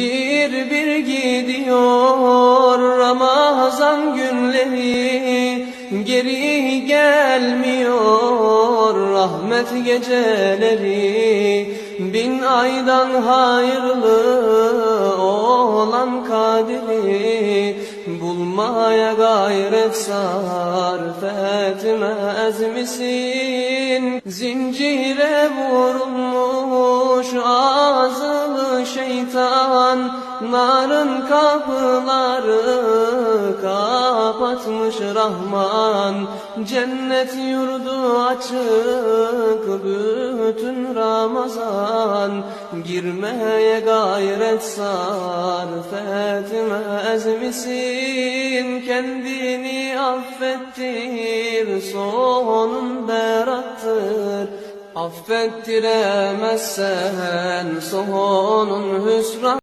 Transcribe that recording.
Bir bir gidiyor Ramazan günleri. Geri gelmiyor rahmet geceleri. Bin aydan hayırlı olan kaderi. Bulmaya gayret sarf etmez misin? Zincire vurulmuş ağzını şeytan Narın kapıları kapatmış Rahman. Cennet yurdu açık bütün Ramazan. Girmeye gayret sarf etmez misin? Kendini affettir sonun berattır Affettiremezsen sonun hüsran